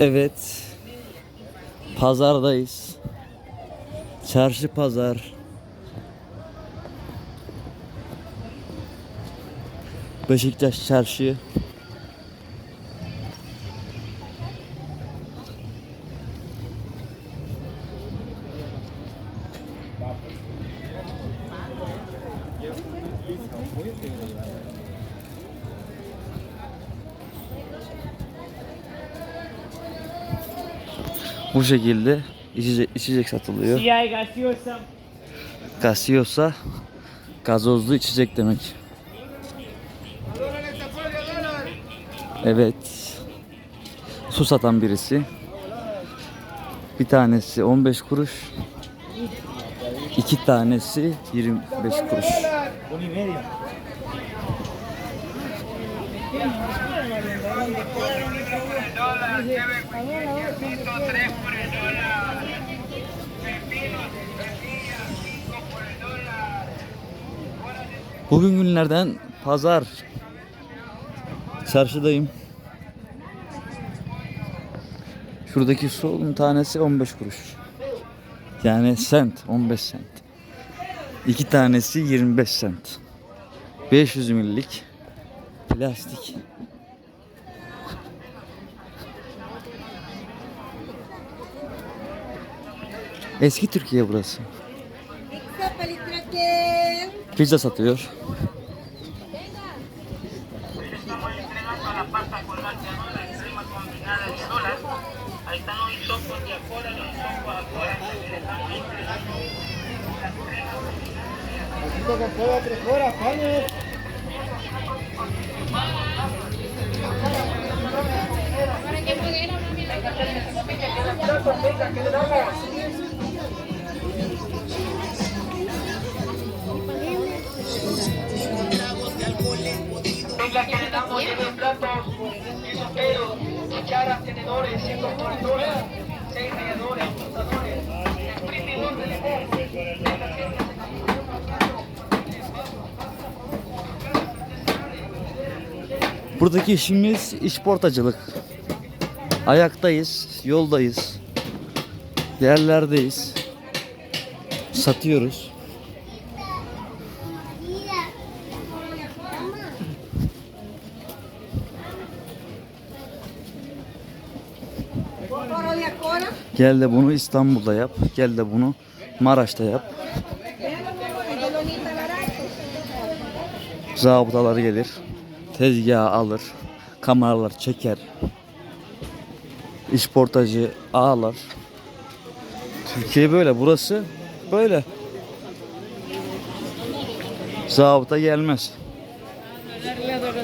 Evet. Pazardayız. Çarşı pazar. Beşiktaş çarşı. Bu şekilde içecek, içecek satılıyor. Gaseosa gazozlu içecek demek. Evet. Su satan birisi. Bir tanesi 15 kuruş. iki tanesi 25 kuruş. Bugün günlerden pazar. Çarşıdayım. Şuradaki su tanesi 15 kuruş. Yani sent 15 sent. İki tanesi 25 sent. 500 millik plastik. Eski Türkiye burası. Pizza satıyor. Que le. Buradaki işimiz işportacılık. Ayaktayız, yoldayız. Yerlerdeyiz. Satıyoruz. Gel de bunu İstanbul'da yap. Gel de bunu Maraş'ta yap. Zabıtalar gelir. Tezgahı alır. Kameralar çeker. İşportacı ağlar. Türkiye böyle. Burası böyle. Zabıta gelmez.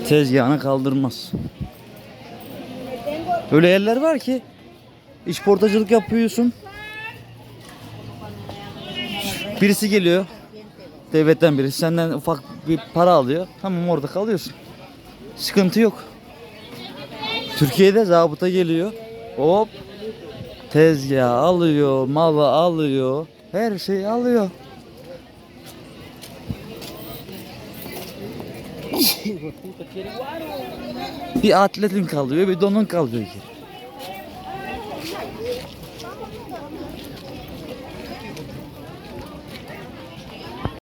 Tezgahını kaldırmaz. Öyle yerler var ki işportacılık yapıyorsun. Birisi geliyor. Devletten birisi senden ufak bir para alıyor. Tamam orada kalıyorsun. Sıkıntı yok. Türkiye'de zabıta geliyor. Hop. Tezgah alıyor, malı alıyor. Her şeyi alıyor. bir atletin kalıyor, bir donun kalıyor ki.